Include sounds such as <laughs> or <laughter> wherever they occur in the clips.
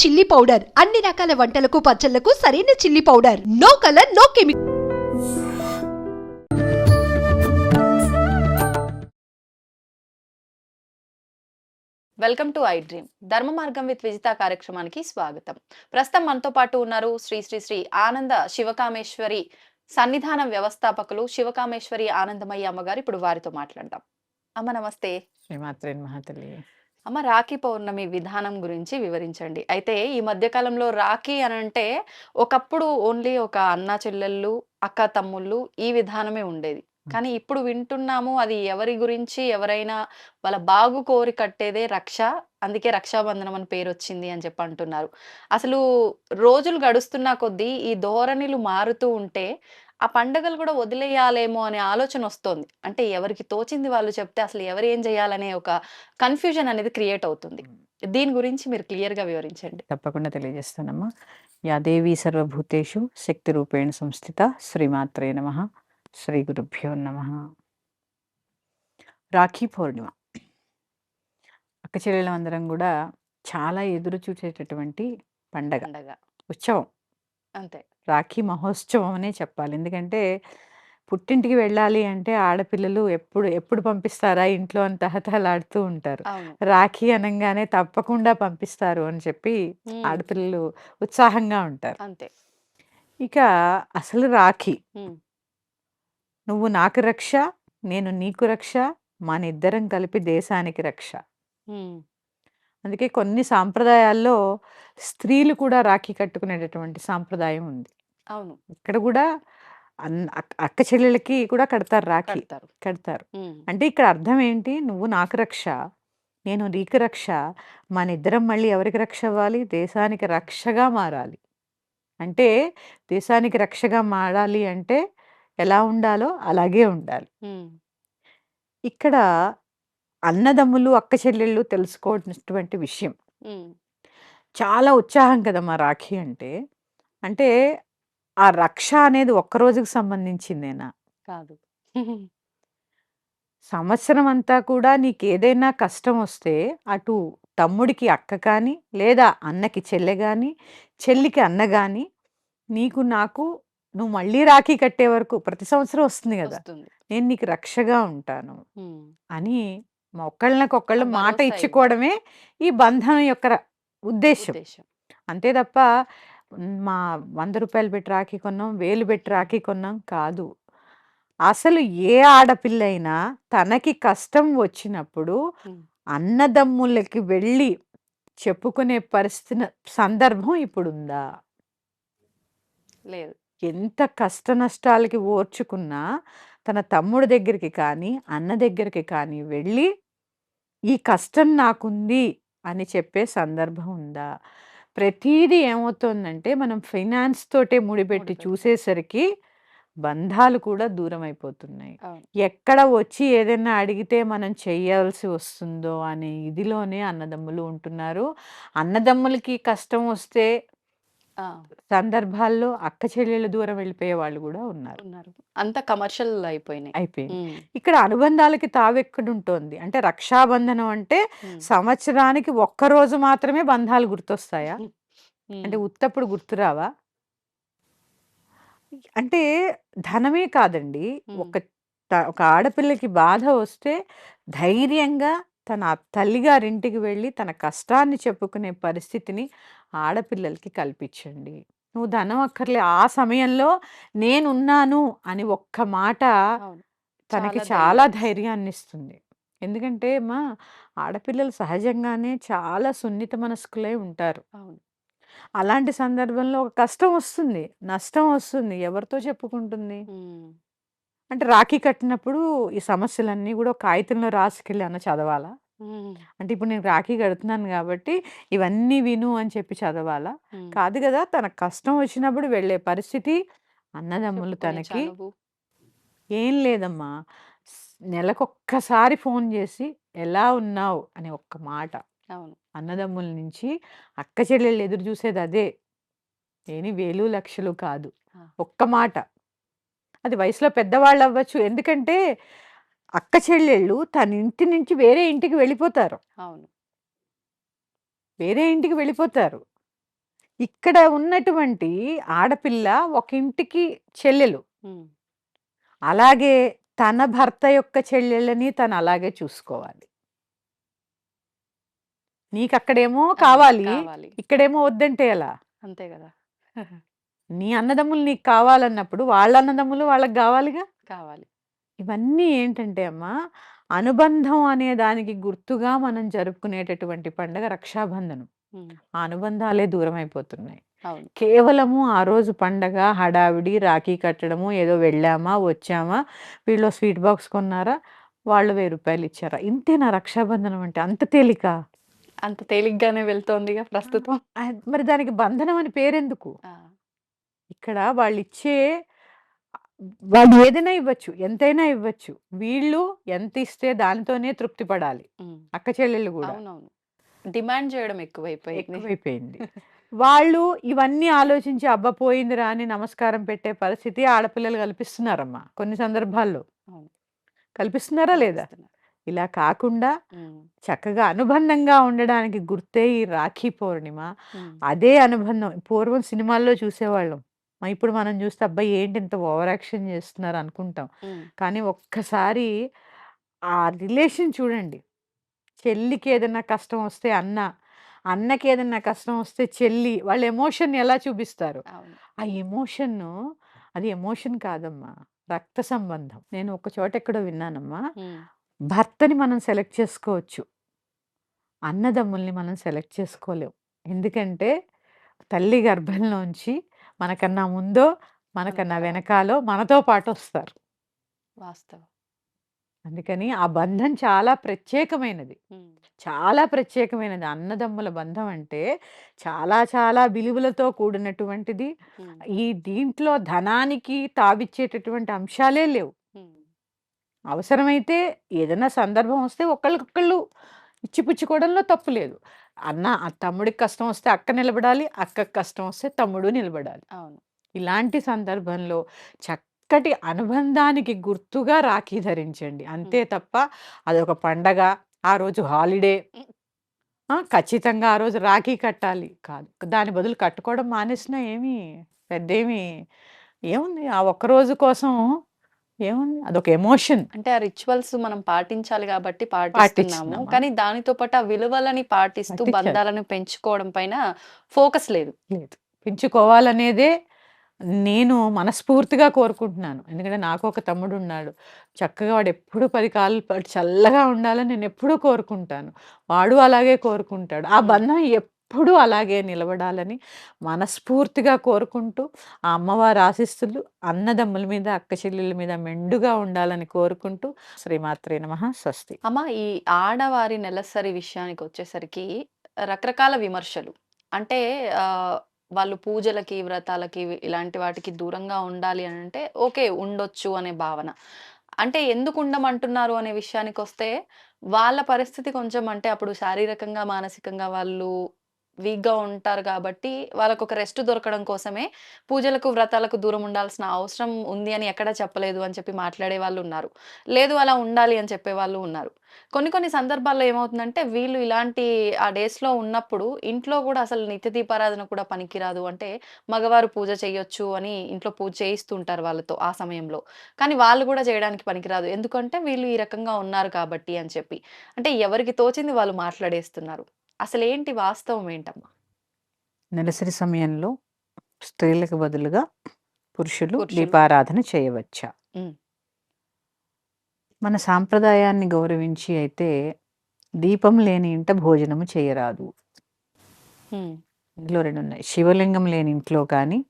Chilli powder. అన్ని రకాల వంటలకు పచ్చళ్ళకు సరైన chilli powder. No colour no chemical welcome to I dream. ధర్మ మార్గం విత్ విజిత కార్యక్రమానికి స్వాగతం. ప్రస్తుతం మనతో పాటు ఉన్నారు శ్రీ శ్రీ శ్రీ ఆనంద శివకామేశ్వరి సన్నిధాన వ్యవస్థాపకులు శివకామేశ్వరి ఆనందమయ్య అమ్మగారు. ఇప్పుడు వారితో మాట్లాడదాం. అమ్మ నమస్తే. శ్రీమాత్రే మహాతల్లి అమ్మ రాఖీ పౌర్ణమి విధానం గురించి వివరించండి. అయితే ఈ మధ్య కాలంలో రాఖీ అని అంటే ఒకప్పుడు ఓన్లీ ఒక అన్న చెల్లెళ్ళు అక్క తమ్ముళ్ళు ఈ విధానమే ఉండేది. కానీ ఇప్పుడు వింటున్నాము అది ఎవరి గురించి ఎవరైనా వాళ్ళ బాగు కోరి కట్టేదే రక్ష అందుకే రక్షాబంధనం అని పేరు వచ్చింది అని చెప్పి అంటున్నారు. అసలు రోజులు గడుస్తున్న కొద్దీ ఈ ధోరణిలు మారుతూ ఉంటే ఆ పండుగలు కూడా వదిలేయాలేమో అనే ఆలోచన వస్తోంది. అంటే ఎవరికి తోచింది వాళ్ళు చెప్తే అసలు ఎవరు ఏం చేయాలనే ఒక కన్ఫ్యూజన్ అనేది క్రియేట్ అవుతుంది. దీని గురించి మీరు క్లియర్గా వివరించండి. తప్పకుండా తెలియజేస్తానమ్మా. యా దేవి సర్వభూతేషు శక్తి రూపేణ సంస్థిత శ్రీమాత్రే నమ. శ్రీ గురుభ్యో నమ. రాఖీ పౌర్ణిమ. అక్క చెల్లెలందరం కూడా చాలా ఎదురు చూసేటటువంటి పండగ. ఉత్సవం. అంతే. రాఖీ మహోత్సవం అనే చెప్పాలి. ఎందుకంటే పుట్టింటికి వెళ్ళాలి అంటే ఆడపిల్లలు ఎప్పుడు ఎప్పుడు పంపిస్తారా ఇంట్లో అని తహతహలాడుతూ ఉంటారు. అవును. రాఖీ అనగానే తప్పకుండా పంపిస్తారు అని చెప్పి ఆడపిల్లలు ఉత్సాహంగా ఉంటారు. అంతే. ఇక అసలు రాఖీ నువ్వు నాకు రక్ష నేను నీకు రక్ష మన ఇద్దరం కలిపి దేశానికి రక్ష. అందుకే కొన్ని సాంప్రదాయాల్లో స్త్రీలు కూడా రాఖీ కట్టుకునేటటువంటి సాంప్రదాయం ఉంది. అవును. ఇక్కడ కూడా అక్క- చెల్లెలకి కూడా కడతారు రాఖీ. కడతారు. అంటే ఇక్కడ అర్థం ఏంటి? నువ్వు నాకు రక్ష నేను నీకు రక్ష మన ఇద్దరం మళ్ళీ ఎవరికి రక్ష అవ్వాలి? దేశానికి రక్షగా మారాలి. అంటే దేశానికి రక్షగా మారాలి అంటే ఎలా ఉండాలో అలాగే ఉండాలి. ఇక్కడ అన్నదమ్ములు అక్క చెల్లెళ్ళు తెలుసుకోవాల్సినటువంటి విషయం. చాలా ఉత్సాహం కదమ్మా రాఖీ అంటే. అంటే ఆ రక్ష అనేది ఒక్క రోజుకి సంబంధించిందేనా? కాదు. <laughs> సంవత్సరం అంతా కూడా నీకేదైనా కష్టం వస్తే అటు తమ్ముడికి అక్క కానీ లేదా అన్నకి చెల్లె కానీ చెల్లికి అన్న కానీ నీకు నాకు నువ్వు మళ్ళీ రాఖీ కట్టే వరకు ప్రతి సంవత్సరం వస్తుంది కదా. నేను నీకు రక్షగా ఉంటాను అని ఆ మాట ఇచ్చుకోవడమే ఈ బంధం యొక్క ఉద్దేశం అంతే తప్ప "ఉమ్, మా వంద రూపాయలు పెట్టి రాఖీ కొన్నాం వేలు పెట్టి రాఖీ కొన్నాం కాదు. అసలు ఏ ఆడపిల్ల అయినా తనకి కష్టం వచ్చినప్పుడు అన్నదమ్ములకి వెళ్ళి చెప్పుకునే పరిస్థితి సందర్భం ఇప్పుడు ఉందా లేదు. ఎంత కష్ట నష్టాలకి ఓర్చుకున్నా తన తమ్ముడి దగ్గరికి కానీ అన్న దగ్గరికి కానీ వెళ్ళి ఈ కష్టం నాకుంది అని చెప్పే సందర్భం ఉందా? ప్రతీది ఏమవుతోందంటే మనం ఫైనాన్స్ తోటే ముడిపెట్టి. చూసేసరికి బంధాలు కూడా దూరం అయిపోతున్నాయి అవును. ఎక్కడ వచ్చి ఏదైనా అడిగితే మనం చెయ్యాల్సి వస్తుందో అనే ఇదిలోనే అన్నదమ్ములు ఉంటున్నారు. అన్నదమ్ములకి కష్టం వస్తే సందర్భాల్లో అక్క చెల్లెళ్ళు దూరం వెళ్ళిపోయే వాళ్ళు కూడా ఉన్నారు. ఉన్నారు. అంత కమర్షియల్ అయిపోయినాయి. అయిపోయింది ఇక్కడ అనుబంధాలకి తావెక్కడుంటోంది. అంటే రక్షాబంధనం అంటే సంవత్సరానికి ఒక్క రోజు మాత్రమే బంధాలు గుర్తొస్తాయా? అంటే ఉత్తప్పుడు గుర్తురావా? అంటే ధనమే కాదండి. ఒక ఒక ఆడపిల్లకి బాధ వస్తే ధైర్యంగా తన తల్లిగారింటికి వెళ్ళి తన కష్టాన్ని చెప్పుకునే పరిస్థితిని ఆడపిల్లలకి కల్పించండి. నువ్వు ధనం అక్కర్లే ఆ సమయంలో నేనున్నాను అని ఒక్క మాట తనకి చాలా ధైర్యాన్ని ఇస్తుంది ఎందుకంటే మా ఆడపిల్లలు సహజంగానే చాలా సున్నిత మనస్కులై ఉంటారు. అలాంటి సందర్భంలో ఒక కష్టం వస్తుంది నష్టం వస్తుంది. ఎవరితో చెప్పుకుంటుంది? అంటే రాఖీ కట్టినప్పుడు ఈ సమస్యలన్నీ కూడా కాగితంలో రాసుకెళ్ళి అన్న చదవాలా? అంటే ఇప్పుడు నేను రాఖీ కడుతున్నాను కాబట్టి ఇవన్నీ విను అని చెప్పి చదవాలా. కాదు కదా తన కష్టం వచ్చినప్పుడు వెళ్ళే పరిస్థితి అన్నదమ్ములు తనకి ఏం లేదమ్మా. స్- నెలకొక్కసారి ఫోన్ చేసి ఎలా ఉన్నావు అని ఒక్క మాట. అవును. అన్నదమ్ముల నుంచి అక్క చెల్లెళ్ళు ఎదురు చూసేది అదే. ఏని వేలు లక్షలు కాదు. ఆ. ఒక్క మాట. అది వయసులో పెద్దవాళ్ళు అవ్వచ్చు. ఎందుకంటే అక్క చెల్లెళ్ళు తన ఇంటి నుంచి వేరే ఇంటికి వెళ్ళిపోతారు అవును వేరే ఇంటికి వెళ్ళిపోతారు ఇక్కడ ఉన్నటువంటి ఆడపిల్ల ఒక ఇంటికి చెల్లెలు. అలాగే తన భర్త యొక్క చెల్లెళ్ళని తను అలాగే చూసుకోవాలి. నీకక్కడేమో ఆ! కావాలి. ఇక్కడేమో వద్దంటే ఎలా? అంతే గదా! నీ అన్నదమ్ములు నీకు కావాలన్నప్పుడు వాళ్ళ అన్నదమ్ములు వాళ్ళకి గావాలిగా? కావాలి. ఇవన్నీ ఏంటంటే అమ్మా, అనుబంధం అనే దానికి గుర్తుగా మనం జరుపుకునేటటువంటి పండగ రక్షాబంధనం. హ్మ్. ఆ అనుబంధాలే దూరమైపోతున్నాయి. అవును. కేవలము ఆ రోజు పండగ, హడావిడి, రాఖీ కట్టడము, ఏదో వెళ్ళామా, వచ్చామా, వీళ్ళో స్వీట్ బాక్స్ కొన్నారా, వాళ్ళు రూ. 1000 ఇచ్చారా? ఇంతేనా రక్షాబంధనం అంటే? అంత తేలికా? అంత తేలిగ్గానే వెళ్తోందిగా! ప్రస్తుతం. అద్ మరి దానికి బంధనం అని పేరెందుకు? ఆ! ఇక్కడ వాళ్ళిచ్చే వాళ్ళు ఏదైనా ఇవ్వచ్చు. ఎంతైనా ఇవ్వచ్చు. వీళ్ళు ఎంతిస్తే దానితోనే తృప్తి పడాలి. అక్క చెల్లెళ్ళు. అవునవును. డిమాండ్ చేయడం ఎక్కువైపోయింది. ఎక్కువైపోయింది. వాళ్ళు ఇవన్నీ ఆలోచించి అబ్బా! పోయిందిరా అని నమస్కారం పెట్టే పరిస్థితి ఆడపిల్లలు కల్పిస్తున్నారమ్మా కొన్ని సందర్భాల్లో. కల్పిస్తున్నారా లేదా? ఇలా కాకుండా. చక్కగా అనుబంధంగా ఉండడానికి గుర్తే ఈ రాఖీ పౌర్ణిమ. అదే అనుబంధం పూర్వం సినిమాల్లో చూసేవాళ్ళం. ఇప్పుడు మనం చూస్తే అబ్బా! ఏంటి ఇంత ఓవర్ యాక్షన్ చేస్తున్నారు అనుకుంటాం. కానీ ఒక్కసారి ఆ రిలేషన్ చూడండి. చెల్లికి ఏదైనా కష్టం వస్తే అన్న, అన్నకి ఏదైనా కష్టం వస్తే చెల్లి వాళ్ళ ఎమోషన్‌ని ఎలా చూపిస్తారు? ఆ ఎమోషన్ను అది ఎమోషన్ కాదమ్మా. రక్త సంబంధం. నేను ఒక చోట ఎక్కడో విన్నానమ్మా. భర్తని మనం సెలెక్ట్ చేసుకోవచ్చు. అన్నదమ్ముల్ని మనం సెలెక్ట్ చేసుకోలేం. ఎందుకంటే తల్లి గర్భంలోంచి మనకన్నా ముందో, మనకన్నా మన వెనకాలో మనతో పాటొస్తారు. వాస్తవం. అందుకని ఆ బంధం చాలా ప్రత్యేకమైనది. చాలా ప్రత్యేకమైనది. అన్నదమ్ముల బంధం అంటే చాలా చాలా విలువలతో కూడినటువంటిది. ఈ దీంట్లో ధనానికి తావిచ్చేటటువంటి అంశాలే లేవు. అవసరమైతే ఏదైనా సందర్భం వస్తే ఒకళ్ళకొకళ్ళు ఇచ్చిపుచ్చుకోవడంలో తప్పు లేదు. అన్న ఆ తమ్ముడికి కష్టం వస్తే అక్క నిలబడాలి. అక్కకి కష్టం వస్తే తమ్ముడు నిలబడాలి. అవును. ఇలాంటి సందర్భంలో చక్కటి అనుబంధానికి గుర్తుగా రాఖీ ధరించండి. అంతే. తప్ప అదొక పండగ, ఆ రోజు హాలిడే. ఖచ్చితంగా ఆ రోజు రాఖీ కట్టాలి కాదు. దాని బదులు కట్టుకోవడం మానేసినా ఏమి పెద్దేమి ఏముంది? ఆ ఒక్కరోజు కోసం ఏముంది? అదొక ఎమోషన్. అంటే ఆ రిచువల్స్ మనం పాటించాలి గాబట్టి పాటిస్తున్నాము. కానీ దానితో పాటు ఆ విలువలని పాటిస్తూ. బంధాలను పెంచుకోవడం పైన ఫోకస్ లేదు. లేదు. పెంచుకోవాలనేదే నేను మనస్ఫూర్తిగా కోరుకుంటున్నాను. ఎందుకంటే నాకు ఒక తమ్ముడున్నాడు. చక్కగా వాడెప్పుడు 10 కాలాల పాటు చల్లగా ఉండాలని నేనెప్పుడూ కోరుకుంటాను. వాడు అలాగే కోరుకుంటాడు. ఆ. బంధం ఎప్పుడూ అలాగే నిలబడాలని మనస్ఫూర్తిగా కోరుకుంటూ, ఆ అమ్మవారి ఆశిస్తులు అన్నదమ్ముల మీద, అక్క చెల్లెల మీద మెండుగా ఉండాలని కోరుకుంటూ శ్రీమాత్రే నమ స్వస్తి. అమ్మ ఈ ఆడవారి నెలసరి విషయానికి వచ్చేసరికి రకరకాల విమర్శలు. అంటే వాళ్ళు పూజలకి, వ్రతాలకి ఇలాంటి వాటికి దూరంగా ఉండాలి అని అంటే ఓకే. ఉండొచ్చు అనే భావన. అంటే ఎందుకు ఉండమంటున్నారు అనే విషయానికి వస్తే వాళ్ళ పరిస్థితి కొంచెం అంటే అప్పుడు శారీరకంగా, మానసికంగా వాళ్ళు వీక్‌గా ఉంటారు కాబట్టి వాళ్ళకు ఒక రెస్ట్ దొరకడం కోసమే పూజలకు, వ్రతాలకు దూరం ఉండాల్సిన అవసరం ఉంది అని ఎక్కడ చెప్పలేదు అని చెప్పి మాట్లాడే వాళ్ళు ఉన్నారు లేదు అలా ఉండాలి అని చెప్పే వాళ్ళు ఉన్నారు. కొన్ని కొన్ని సందర్భాల్లో ఏమవుతుందంటే వీళ్ళు ఇలాంటి ఆ డేస్‌లో ఉన్నప్పుడు ఇంట్లో కూడా అసలు నిత్య దీపారాధన కూడా పనికిరాదు. అంటే మగవారు పూజ చేయొచ్చు అని ఇంట్లో పూజ చేయిస్తుంటారు వాళ్ళతో ఆ సమయంలో. కానీ వాళ్ళు కూడా చేయడానికి పనికిరాదు. ఎందుకంటే వీళ్ళు ఈ రకంగా ఉన్నారు కాబట్టి అని చెప్పి. అంటే ఎవరికి తోచింది వాళ్ళు మాట్లాడేస్తున్నారు. అసలేంటి వాస్తవం ఏంటమ్మా? నెలసరి సమయంలో స్త్రీలకు బదులుగా పురుషులు పురుషులు. దీపారాధన చేయవచ్చా? మన సాంప్రదాయాన్ని గౌరవించి అయితే దీపం లేని ఇంట భోజనము చేయరాదు. ఇందులో రెండున్నాయి. శివలింగం లేని ఇంట్లో కానీ,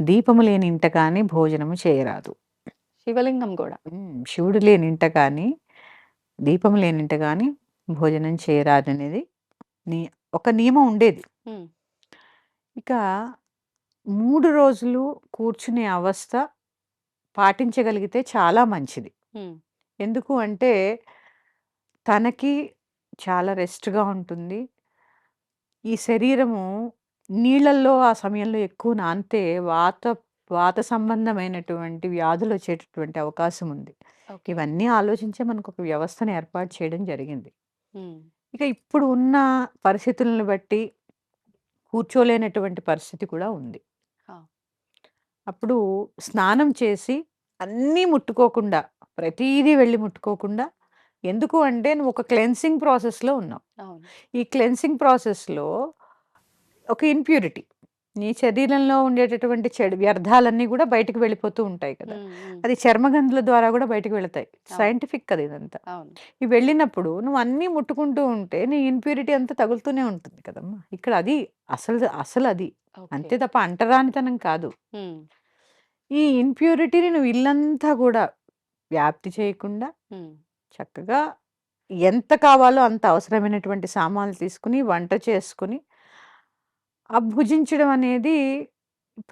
దీపము లేని ఇంట కానీ భోజనము చేయరాదు. శివలింగం. హ్మ్. శివుడు లేని ఇంట కానీ, దీపం లేని ఇంట గానీ భోజనం చేయరాదనేది ని ఒక నియమం ఉండేది. ఇక 3 రోజులు కూర్చునే అవస్థ పాటించగలిగితే చాలా మంచిది. ఎందుకు అంటే తనకి చాలా రెస్ట్‌గా ఉంటుంది. ఈ శరీరము నీళ్ళల్లో ఆ సమయంలో ఎక్కువ నానితే వాత వాత సంబంధమైనటువంటి వ్యాధులొచ్చేటటువంటి అవకాశం ఉంది. ఇవన్నీ ఆలోచించే మనకొక వ్యవస్థను ఏర్పాటు చేయడం జరిగింది. ఇక ఇప్పుడు ఉన్న పరిస్థితులను బట్టి కూర్చోలేనటువంటి పరిస్థితి కూడా ఉంది. ఆ! అప్పుడు స్నానం చేసి అన్నీ ముట్టుకోకుండా, ప్రతీదీ వెళ్ళి ముట్టుకోకుండా ఎందుకు అంటే నువ్వు ఒక క్లెన్సింగ్ ప్రాసెస్‌లో ఉన్నావు. అవును. ఈ క్లెన్సింగ్ ప్రాసెస్‌లో ఒక ఇంప్యూరిటీ నీ శరీరంలో ఉండేటటువంటి చెడు వ్యర్థాలన్నీ కూడా బయటికి వెళ్ళిపోతూ ఉంటాయి కదా! అది చర్మగంతుల ద్వారా కూడా బయటికి వెళతాయి. సైంటిఫిక్ అది ఇదంతా. ఇవి వెళ్ళినప్పుడు నువ్వు అన్నీ ముట్టుకుంటూ ఉంటే నీ ఇంప్యూరిటీ అంతా తగులుతూనే ఉంటుంది కదమ్మా! ఇక్కడ అది అసలు అసలది. అంతే ఓకే. తప్ప అంటరానితనం కాదు. ఈ ఇంప్యూరిటీని నువ్వు ఇల్లంతా కూడా వ్యాప్తి చేయకుండా. చక్కగా ఎంత కావాలో అంత అవసరమైనటువంటి సామాన్లు తీసుకొని, వంట చేసుకొని ఆ భుజించడం అనేది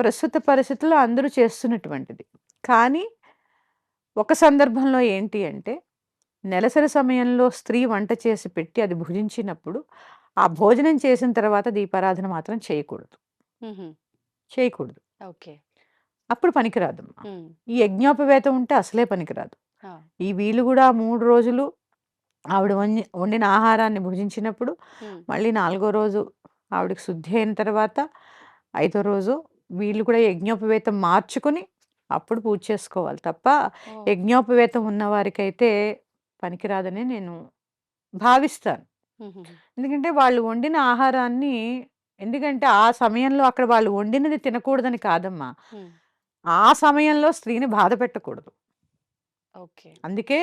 ప్రస్తుత పరిస్థితుల్లో అందరూ చేస్తున్నటువంటిది. కానీ ఒక సందర్భంలో ఏంటి అంటే, నెలసరి సమయంలో స్త్రీ వంట చేసి పెట్టి అది భుజించినప్పుడు, ఆ భోజనం చేసిన తర్వాత దీపారాధన మాత్రం చేయకూడదు. చేయకూడదు. ఓకే. అప్పుడు పనికిరాదమ్మా. ఈ యజ్ఞోపవేతం ఉంటే అసలే పనికిరాదు. ఈ వీళ్ళు గూడా 3 రోజులు ఆవిడ వండి వండిన ఆహారాన్ని భుజించినప్పుడు. మళ్ళీ నాలుగో రోజు ఆవిడకి శుద్ధి అయిన తర్వాత, ఐదో రోజు వీళ్ళు కూడా యజ్ఞోపవేతం మార్చుకొని అప్పుడు పూజ చేసుకోవాలి తప్ప! యజ్ఞోపవేతం ఉన్నవారికైతే పనికిరాదని నేను భావిస్తాను. ఎందుకంటే వాళ్ళు వండిన ఆహారాన్ని ఎందుకంటే ఆ సమయంలో అక్కడ వాళ్ళు వండినది తినకూడదని కాదమ్మా. ఆ సమయంలో స్త్రీని బాధ పెట్టకూడదు. ఓకే. అందుకే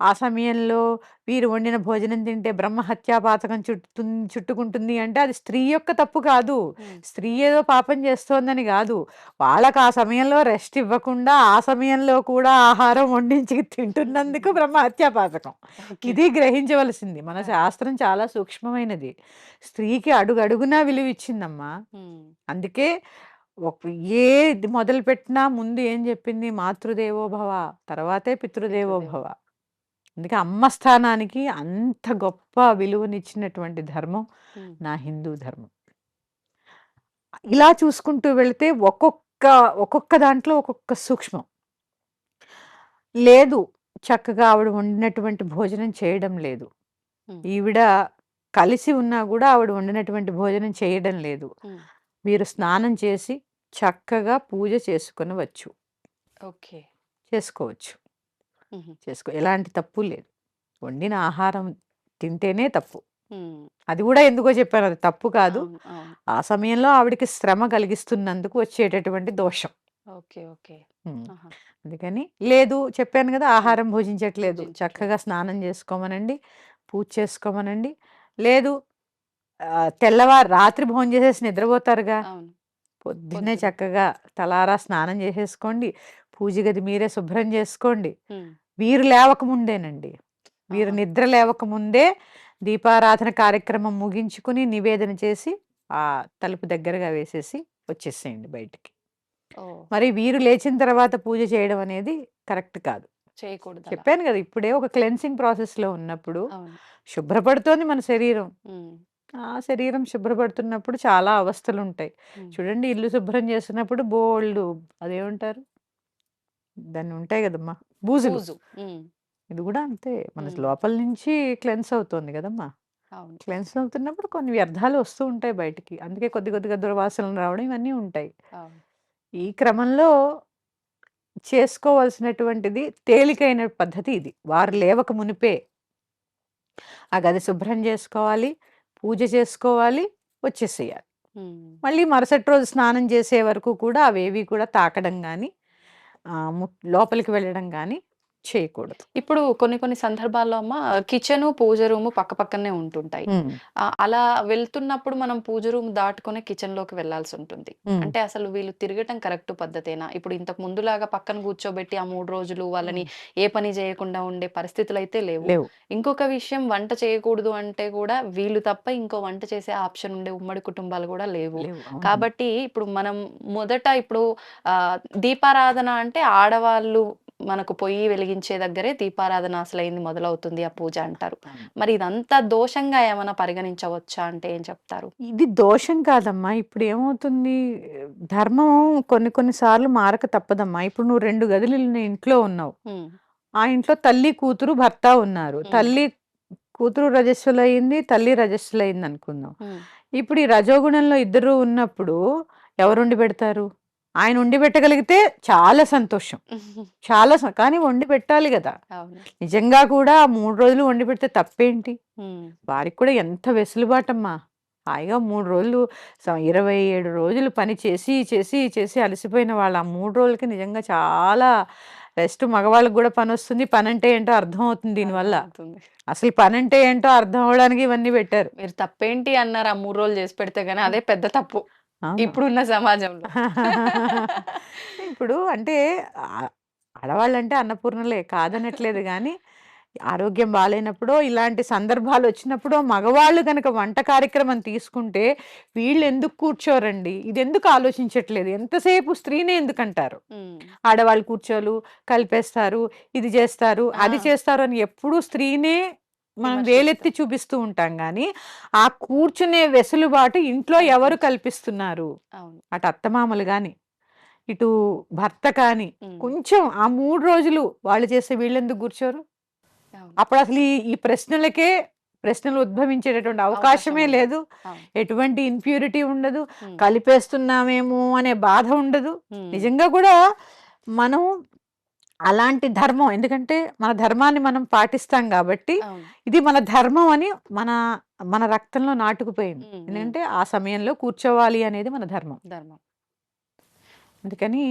ఆ సమయంలో వీరు వండిన భోజనం తింటే బ్రహ్మహత్యా పాతకం చుట్టుతుం చుట్టుకుంటుంది అంటే అది స్త్రీ యొక్క తప్పు కాదు. స్త్రీ ఏదో పాపం చేస్తోందని గాదు. వాళ్ళకి ఆ సమయంలో రెస్ట్ ఇవ్వకుండా ఆ సమయంలో కూడా ఆహారం వండించి తింటున్నందుకు బ్రహ్మహత్యా పాతకం. ఓకే. ఇది గ్రహించవలసింది. మన! శాస్త్రం చాలా సూక్ష్మమైనది. స్త్రీకి అడుగడుగునా విలువిచ్చిందమ్మా. హ్మ్. అందుకే ఒక ఏది మొదలుపెట్టినా ముందు ఏం చెప్పింది? మాతృదేవో భవ, తర్వాతే పితృదేవో పితృదేవో భవ. అందుకే అమ్మ స్థానానికి అంత గొప్ప విలువనిచ్చినటువంటి ధర్మం. నా హిందూ ధర్మం. ఇలా చూసుకుంటూ వెళితే ఒక్కొక్క ఒక్కొక్క దాంట్లో ఒక్కొక్క సూక్ష్మం. లేదు చక్కగా ఆవిడ వండినటువంటి భోజనం చేయడం లేదు. ఈవిడ కలిసి ఉన్నా గూడా ఆవిడ వండినటువంటి భోజనం చేయడం లేదు. హ్మ్. వీరు స్నానం చేసి చక్కగా పూజ చేసుకొనవచ్చు. ఓకే. చేసుకోవచ్చు. చేసుకో ఎలాంటి తప్పు లేదు. వండిన ఆహారం తింటేనే తప్పు. అది గూడా ఎందుకో చెప్పాను అది తప్పు కాదు. అవును. అవును. ఆ సమయంలో ఆవిడకి శ్రమ కలిగిస్తున్నందుకు వచ్చేటటువంటి దోషం. ఓకే. ఓకే. ఆహా! అందుకని లేదు చెప్పాను! అవును. ఆహారం భుజించట్లేదు. భుజించట్లేదు. చక్కగా స్నానం చేసుకోమనండి. పూజ చేసుకోమనండి. లేదు తెల్లవారు రాత్రి భోంచేసేసి నిద్రపోతారుగా. అవును. పొద్దున్నే పొద్దున. చక్కగా తలారా స్నానం చేసేసుకోండి. పూజ గది మీరే శుభ్రం చేసుకోండి. వీరు లేవక ముందేనండి. వీరు! నిద్ర లేవక ముందే దీపారాధన కార్యక్రమం ముగించుకొని, నివేదన చేసి, ఆ తలుపు దగ్గరగా వేసేసి వచ్చేసేయండి బయటికి. మరి వీరు లేచిన తర్వాత పూజ చేయడం అనేది కరెక్ట్ కాదు. చేయకూడదలా. చెప్పాను గదా! ఇప్పుడే ఒక క్లెన్సింగ్ ప్రాసెస్‌లో ఉన్నప్పుడు అవును. శుభ్రపడుతోంది మన శరీరం. ఆ శరీరం శుభ్రపడుతున్నప్పుడు చాలా అవస్థలుంటాయి. హ్మ్. చూడండి ఇల్లు శుభ్రం చేస్తున్నప్పుడు బోలెడు అదేమంటారు? దాన్ని ఉంటాయి! బూజులు. బూజు. ఇది గూడా అంతే. మన. లోపల నుంచి క్లెన్స్ అవుతోంది! అవును. క్లెన్స్ అవుతున్నప్పుడు కొన్ని వ్యర్థాలు వస్తూ ఉంటాయి బయటికి. అందుకే కొద్ది కొద్దిగా దుర్వాసనలు రావడం ఇవన్నీ ఉంటాయి. ఈ క్రమంలో చేసుకోవాల్సినటువంటిది తేలికైన పద్ధతి ఇది. వారు. లేవక మునిపే ఆ గది శుభ్రం చేసుకోవాలి. పూజ చేసుకోవాలి. వచ్చేసేయాలి. మళ్ళీ మరుసటి రోజు స్నానం చేసే వరకు కూడా అవేవి కూడా తాకడం ము లోపలికి వెళ్ళడం గాని చేయకూడదు. ఇప్పుడు కొన్ని కొన్ని సందర్భాల్లో అమ్మ కిచెను, పూజ రూము పక్కపక్కనే ఉంటుంటాయి. హ్మ్. ఆహ్, అలా వెళ్తున్నప్పుడు మనం పూజ రూమ్ దాటుకొనే కిచెన్‌లోకి వెళ్ళాల్సుంటుంది. హ్మ్. అంటే అసలు వీళ్ళు తిరగటం కరెక్ట్ పద్ధతేనా? ఇప్పుడు ఇంతకు ముందులాగా పక్కన కూర్చోబెట్టి ఆ 3 రోజులు వాళ్ళని. ఏ పని చేయకుండా ఉండే పరిస్థితులైతే లేవు. లేవు. ఇంకొక విషయం వంట చేయకూడదు అంటే కూడా వీళ్ళు తప్ప ఇంకో వంట చేసే ఆప్షన్ ఉండే ఉమ్మడి కుటుంబాలు కూడా లేవు. కాబట్టి ఇప్పుడు మనం మొదట ఇప్పుడు దీపారాధన అంటే ఆడవాళ్ళు మనకు పొయ్యి వెలిగించే దగ్గరే దీపారాధన అసలైంది మొదలవుతుంది ఆ పూజ అంటారు. మరి ఇదంతా దోషంగా ఏమైనా పరిగణించవచ్చా అంటే ఏం చెప్తారు? ఇది దోషం కాదమ్మా. ఇప్పుడు ఏమవుతుంది ధర్మం కొన్ని కొన్ని సార్లు మారక తప్పదమ్మా. ఇప్పుడు నువ్వు 2 గదులు ఇంట్లో ఉన్నావు. ఆ ఇంట్లో తల్లి, కూతురు, భర్త ఉన్నారు. తల్లి కూతురు రజస్వలయింది. తల్లి రజస్వలయిందనుకుందాం. హ్మ్. ఇప్పుడు ఈ రజోగుణంలో ఇద్దరు ఉన్నప్పుడు ఎవరు వండి పెడతారు ఆయన వండి పెట్టగలిగితే చాలా సంతోషం. <laughs> చాలా కానీ వండి పెట్టాలి కదా. నిజంగా కూడా మూడు రోజులు వండి పెడితే తప్పేంటి? వారికి కూడా ఎంత వెసులుబాటమ్మా. హాయిగా మూడు రోజులు ఇరవై ఏడు రోజులు పని చేసి చేసి చేసి అలసిపోయిన వాళ్ళు ఆ మూడు రోజులకి నిజంగా చాలా రెస్ట్ మగవాళ్ళకి కూడా పని వస్తుంది. పని అంటే ఏంటో అర్థం అవుతుంది దీనివల్ల. అసలు పని అంటే ఏంటో అర్థం అవడానికి ఇవన్నీ పెట్టారు. మీరు తప్పేంటి అన్నారు ఆ మూడు రోజులు చేసి పెడితే గానీ అదే పెద్ద తప్పు. ఇప్పుడున్న సమాజంలో. ఇప్పుడు అంటే ఆడవాళ్ళంటే అన్నపూర్ణలే కాదనట్లేదు కానీ ఆరోగ్యం బాగాలేనప్పుడు ఇలాంటి సందర్భాలు వచ్చినప్పుడు మగవాళ్ళు కనుక వంట కార్యక్రమం తీసుకుంటే వీళ్ళు ఎందుకు కూర్చోరండి? ఇది ఎందుకు ఆలోచించట్లేదు? ఎంతసేపు స్త్రీనే ఎందుకంటారు? ఆడవాళ్ళు కూర్చోలు కలిపేస్తారు ఇది చేస్తారు అది. చేస్తారు అని ఎప్పుడూ స్త్రీనే మనం. వేలెత్తి చూపిస్తూ ఉంటాం కానీ ఆ కూర్చునే వెసులుబాటు ఇంట్లో ఎవరు కల్పిస్తున్నారు? అటు అత్తమామలు కానీ ఇటు భర్త కానీ కొంచెం ఆ మూడు రోజులు వాళ్ళు చేస్తే వీళ్ళెందుకు కూర్చోరు? అప్పుడు అసలు ఈ ప్రశ్నలకే ప్రశ్నలు ఉద్భవించేటటువంటి అవకాశమే. లేదు. ఎటువంటి ఇన్ప్యూరిటీ ఉండదు. కలిపేస్తున్నామేమో అనే బాధ ఉండదు. నిజంగా కూడా మనం అలాంటి ధర్మం. ఎందుకంటే మన ధర్మాన్ని మనం పాటిస్తాం కాబట్టి ఇది మన ధర్మం అని మన మన రక్తంలో నాటుకుపోయింది. ఎందుకంటే ఆ సమయంలో కూర్చోవాలి అనేది మన ధర్మం. ధర్మం. అందుకని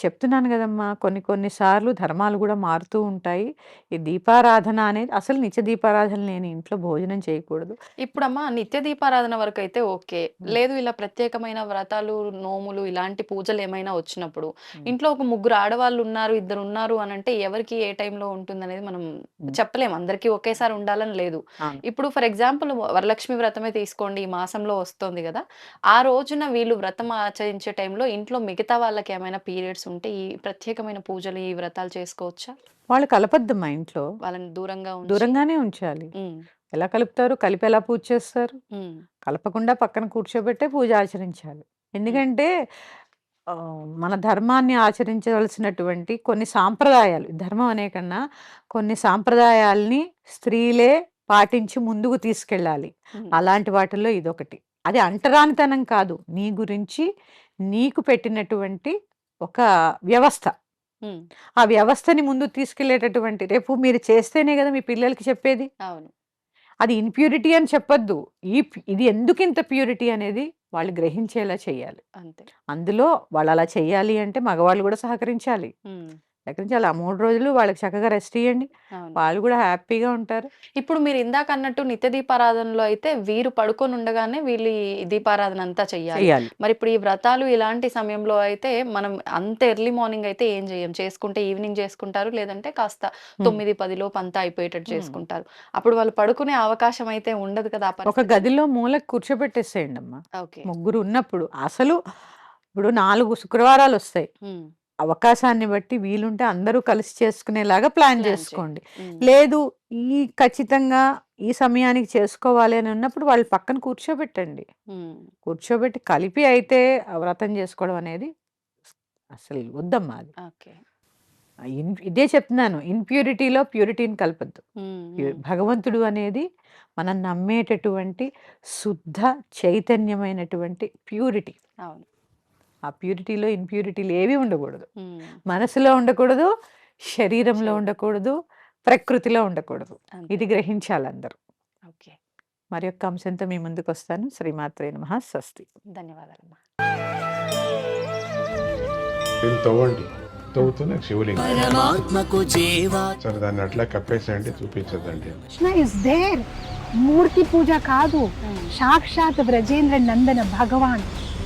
చెప్తున్నాను కదమ్మా కొన్ని కొన్ని సార్లు ధర్మాలు కూడా మారుతూ ఉంటాయి ఈ దీపారాధన అనేది అసలు నిత్య దీపారాధన లేని ఇంట్లో భోజనం చేయకూడదు ఇప్పుడమ్మా నిత్య దీపారాధన వరకు అయితే ఓకే. లేదు ఇలా ప్రత్యేకమైన వ్రతాలు నోములు ఇలాంటి పూజలు ఏమైనా వచ్చినప్పుడు. ఇంట్లో ఒక ముగ్గురు ఆడవాళ్ళు ఉన్నారు ఇద్దరు ఉన్నారు అని అంటే ఎవరికి ఏ టైంలో ఉంటుంది అనేది మనం ఉమ్. చెప్పలేం అందరికీ ఒకేసారి ఉండాలని లేదు అవును. ఇప్పుడు ఫర్ ఎగ్జాంపుల్ వరలక్ష్మి వ్రతమే తీసుకోండి ఈ మాసంలో వస్తుంది కదా ఆ రోజున వీళ్ళు వ్రతం ఆచరించే టైంలో ఇంట్లో మిగతా వాళ్ళకి ఏమైనా పీరియడ్స్ ఉంటే ఈ ప్రత్యేకమైన పూజలు ఈ వ్రతాలు చేసుకోవచ్చా? వాళ్ళు కలపద్దమ్మా ఇంట్లో. వాళ్ళని దూరంగా ఉంచి. దూరంగానే ఉంచాలి. ఉమ్, ఎలా కలుపుతారు? కలిపి ఎలా పూజ చేస్తారు? ఉమ్, కలపకుండా పక్కన కూర్చోబెట్టే పూజ ఆచరించాలి. ఎందుకంటే ఆ, మన ధర్మాన్ని ఆచరించవలసినటువంటి కొన్ని సాంప్రదాయాలు ధర్మం అనే కన్నా కొన్ని సాంప్రదాయాల్ని స్త్రీలే పాటించి ముందుకు తీసుకెళ్ళాలి. ఉమ్, అలాంటి వాటిల్లో ఇదొకటి. అది అంటరానితనం కాదు. నీ గురించి నీకు పెట్టినటువంటి ఒక వ్యవస్థ. ఆ వ్యవస్థని ముందుకు తీసుకెళ్ళేటటువంటి రేపు మీరు చేస్తేనే కదా మీ పిల్లలకి చెప్పేది. అవును. అది ఇన్ప్యూరిటీ అని చెప్పొద్దు. ఈ ఇది ఎందుకు ఇంత ప్యూరిటీ అనేది వాళ్ళు గ్రహించేలా చేయాలి. అంతే. అందులో వాళ్ళు అలా చేయాలి అంటే మగవాళ్ళు కూడా సహకరించాలి. ఉమ్, సహకరించాలి ఆ మూడు రోజులు వాళ్ళకి చక్కగా రెస్ట్ ఇవ్వండి వాళ్ళు కూడా హ్యాపీగా ఉంటారు. ఇప్పుడు మీరు ఇందాక అన్నట్టు నిత్య దీపారాధనలో అయితే వీరు పడుకొని ఉండగానే వీళ్ళు దీపారాధన అంతా చెయ్యాలి. చేయాలి మరి ఇప్పుడు ఈ వ్రతాలు ఇలాంటి సమయంలో అయితే మనం అంత ఎర్లీ మార్నింగ్ అయితే ఏం చేయం చేసుకుంటే ఈవినింగ్ చేసుకుంటారు లేదంటే కాస్త తొమ్మిది పదిలోపు అంతా అయిపోయేటట్టు. చేసుకుంటారు. అప్పుడు వాళ్ళు పడుకునే అవకాశం అయితే ఉండదు కదా ఒక. గదిలో మూలకు కూర్చోబెట్టేసేయండి అమ్మా ఓకే. ముగ్గురు ఉన్నప్పుడు అసలు ఇప్పుడు నాలుగు శుక్రవారాలు వస్తాయి. అవకాశాన్ని బట్టి వీలుంటే అందరూ కలిసి చేసుకునేలాగా ప్లాన్ చేసుకోండి. లేదు ఈ ఖచ్చితంగా ఈ సమయానికి చేసుకోవాలి అని ఉన్నప్పుడు వాళ్ళు పక్కన కూర్చోబెట్టండి. కూర్చోబెట్టి కలిపి అయితే వ్రతం చేసుకోవడం అనేది అసలు వద్దమ్మా అది. ఇదే చెప్తున్నాను ఇన్ప్యూరిటీలో ప్యూరిటీని కలపద్దు. భగవంతుడు అనేది మనం నమ్మేటటువంటి శుద్ధ చైతన్యమైనటువంటి ప్యూరిటీ. అవును. ఆ ప్యూరిటీలో ఇన్ప్యూరిటీలు ఏవి ఉండకూడదు. మనసులో ఉండకూడదు శరీరంలో శరీరం. ఉండకూడదు ప్రకృతిలో ఉండకూడదు. ఇది గ్రహించాలి అందరూ ఓకే. మరి యొక్క అంశంతో మీ ముందుకు వస్తాను శ్రీమాత్రే నమ. స్వస్తి. ధన్యవాదాలమ్మా. దీన్ని తవ్వండి. తవ్వుతూనే శివలింగం. పరమాత్మకు జీవా. సరే దాన్ని అట్లా కప్పేసేయండి చూపించదండి కృష్ణ ఇస్ దేర్ మూర్తి పూజ కాదు. సాక్షాత్ బ్రజేంద్ర నందన భగవాన్.